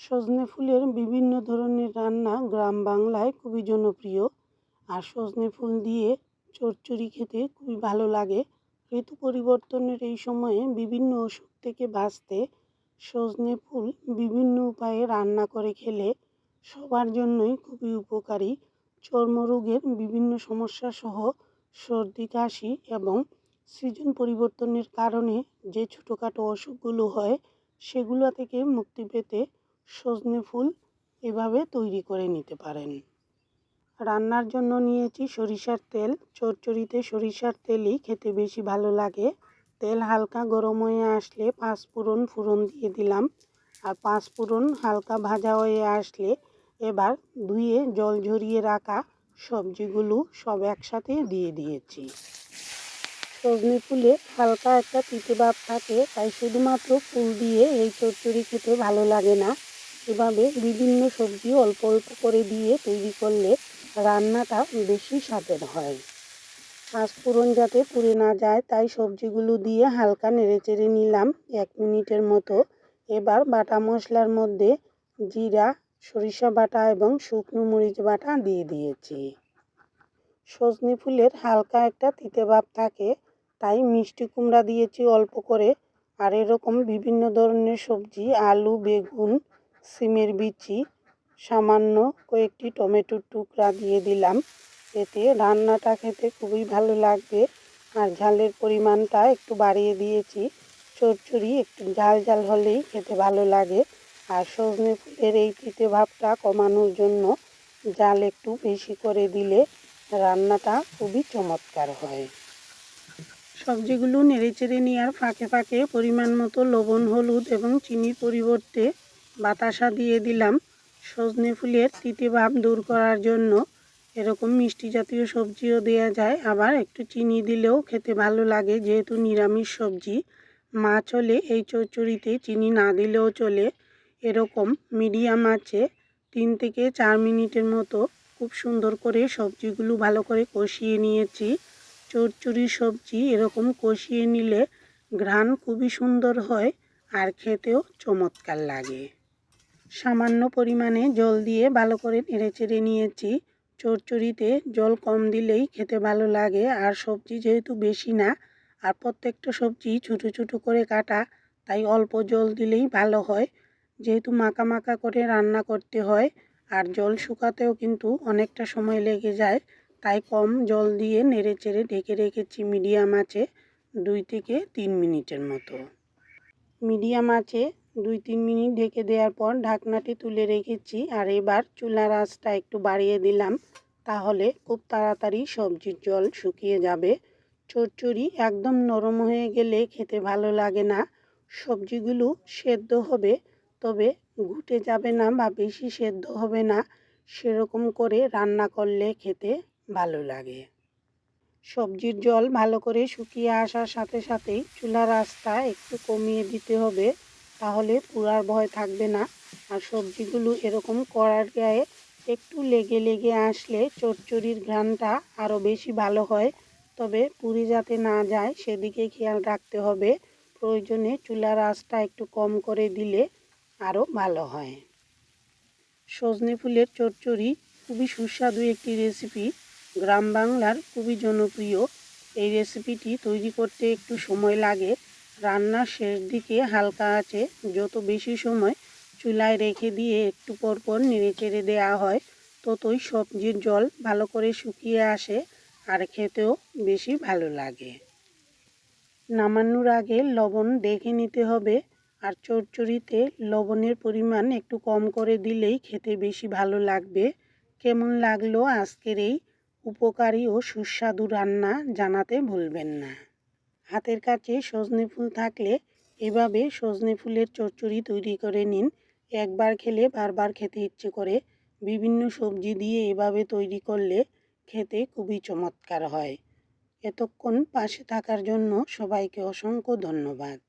সজনে ফুলের বিভিন্ন ধরনের রান্না গ্রাম বাংলায় খুবই জনপ্রিয়। আর সজনে ফুল দিয়ে চচ্চড়ি খেতে খুবই ভালো লাগে। ঋতু পরিবর্তনের এই সময়ে বিভিন্ন অসুখ থেকে বাঁচতে সজনে ফুল বিভিন্ন উপায়ে রান্না করে খেলে সবার জন্যই খুবই উপকারী। চর্মরোগের বিভিন্ন সমস্যা সহ সর্দি, কাশি এবং সিজন পরিবর্তনের কারণে যে ছোটোখাটো অসুখগুলো হয়, সেগুলো থেকে মুক্তি পেতে সজনে ফুল এভাবে তৈরি করে নিতে পারেন। রান্নার জন্য নিয়েছি সরিষার তেল। চচ্চড়িতে সরিষার তেলই খেতে বেশি ভালো লাগে। তেল হালকা গরম হয়ে আসলে পাঁচ ফোড়ন ফোড়ন দিয়ে দিলাম। আর পাঁচ ফোড়ন হালকা ভাজা হয়ে আসলে এবার ধুয়ে জল ঝরিয়ে রাখা সবজিগুলো সব একসাথে দিয়ে দিয়েছি। সজনে ফুলে হালকা একটা তিতে ভাব থাকে, তাই শুধুমাত্র ফুল দিয়ে এই চচ্চড়ি খেতে ভালো লাগে না। এভাবে বিভিন্ন সবজি অল্প অল্প করে দিয়ে তৈরি করলে রান্নাটা বেশি স্বাদের হয়। পাঁচফোড়ন যাতে পুড়ে না যায়, তাই সবজিগুলো দিয়ে হালকা নেড়েচেড়ে নিলাম এক মিনিটের মতো। এবার বাটা মশলার মধ্যে জিরা, সরিষা বাটা এবং শুকনো মরিচ বাটা দিয়ে দিয়েছি। সজনে ফুলের হালকা একটা তিতে ভাব থাকে, তাই মিষ্টি কুমড়া দিয়েছি অল্প করে। আর এরকম বিভিন্ন ধরনের সবজি, আলু, বেগুন সিমের বিচি, সামান্য কয়েকটি টমেটোর টুকরা দিয়ে দিলাম। এতে রান্নাটা খেতে খুবই ভালো লাগবে আর ঝালের পরিমাণটা একটু বাড়িয়ে দিয়েছি। চচ্চড়ি একটু ঝাল ঝাল হলেই খেতে ভালো লাগে আর সজনে ফুলের এই তিতে ভাবটা কমানোর জন্য জাল একটু বেশি করে দিলে রান্নাটা খুবই চমৎকার হয়। সবজিগুলো নেড়েচেড়ে নেওয়ার ফাঁকে ফাঁকে পরিমাণ মতো লবণ, হলুদ এবং চিনির পরিবর্তে বাতাসা দিয়ে দিলাম। সজনে ফুলের তিতে ভাব দূর করার জন্য এরকম মিষ্টি জাতীয় সবজিও দেওয়া যায়। আবার একটু চিনি দিলেও খেতে ভালো লাগে, যেহেতু নিরামিষ সবজি। মাছ হলে এই চচ্চড়িতে চিনি না দিলেও চলে। এরকম মিডিয়াম আছে, তিন থেকে চার মিনিটের মতো খুব সুন্দর করে সবজিগুলো ভালো করে কষিয়ে নিয়েছি। চচ্চড়ি সবজি এরকম কষিয়ে নিলে ঘ্রাণ খুবই সুন্দর হয় আর খেতেও চমৎকার লাগে। সামান্য পরিমাণে জল দিয়ে ভালো করে নেড়ে নেড়েচেড়ে নিয়েছি। চচ্চড়িতে জল কম দিলেই খেতে ভালো লাগে। আর সবজি যেহেতু বেশি না, আর প্রত্যেকটা সবজি ছোটো ছোটো করে কাটা, তাই অল্প জল দিলেই ভালো হয়। যেহেতু মাখা মাখা করে রান্না করতে হয়, আর জল শুকাতেও কিন্তু অনেকটা সময় লেগে যায়, তাই কম জল দিয়ে নেড়ে চেড়ে ঢেকে রেখেছি মিডিয়াম আছে দুই থেকে তিন মিনিটের মতো। মিডিয়াম আছে দুই তিন মিনিট ঢেকে দেওয়ার পর ঢাকনাটি তুলে রেখেছি আর এবার চুলার আঁচটা একটু বাড়িয়ে দিলাম। তাহলে খুব তাড়াতাড়ি সবজির জল শুকিয়ে যাবে। চচ্চড়ি একদম নরম হয়ে গেলে খেতে ভালো লাগে না। সবজিগুলো সেদ্ধ হবে, তবে ঘুটে যাবে না বা বেশি সেদ্ধ হবে না। সেরকম করে রান্না করলে খেতে ভালো লাগে। সবজির জল ভালো করে শুকিয়ে আসার সাথে সাথেই চুলার আঁচটা একটু কমিয়ে দিতে হবে। তাহলে পুরার ভয় থাকবে না। আর সবজিগুলো এরকম কড়ার গায়ে একটু লেগে লেগে আসলে চচ্চড়ির ঘ্রাণটা আরও বেশি ভালো হয়। তবে পুরি যাতে না যায়, সেদিকে খেয়াল রাখতে হবে। প্রয়োজনে চুলার আঁচটা একটু কম করে দিলে আরও ভালো হয়। সজনে ফুলের চচ্চড়ি খুবই সুস্বাদু একটি রেসিপি। গ্রাম বাংলার খুবই জনপ্রিয়। এই রেসিপিটি তৈরি করতে একটু সময় লাগে। রান্নার শেষ দিকে হালকা আছে। যত বেশি সময় চুলায় রেখে দিয়ে একটু পর পর নেড়ে চেড়ে দেওয়া হয়, ততই সবজির জল ভালো করে শুকিয়ে আসে আর খেতেও বেশি ভালো লাগে। নামানোর আগে লবণ দেখে নিতে হবে আর চচ্চড়িতে লবণের পরিমাণ একটু কম করে দিলেই খেতে বেশি ভালো লাগবে। কেমন লাগল আজকের এই উপকারী ও সুস্বাদু রান্না জানাতে ভুলবেন না। হাতের কাছে সজনে ফুল থাকলে এভাবে সজনে ফুলের চচ্চড়ি তৈরি করে নিন। একবার খেলে বারবার খেতে ইচ্ছে করে। বিভিন্ন সবজি দিয়ে এভাবে তৈরি করলে খেতে খুবই চমৎকার হয়। এতক্ষণ পাশে থাকার জন্য সবাইকে অসংখ্য ধন্যবাদ।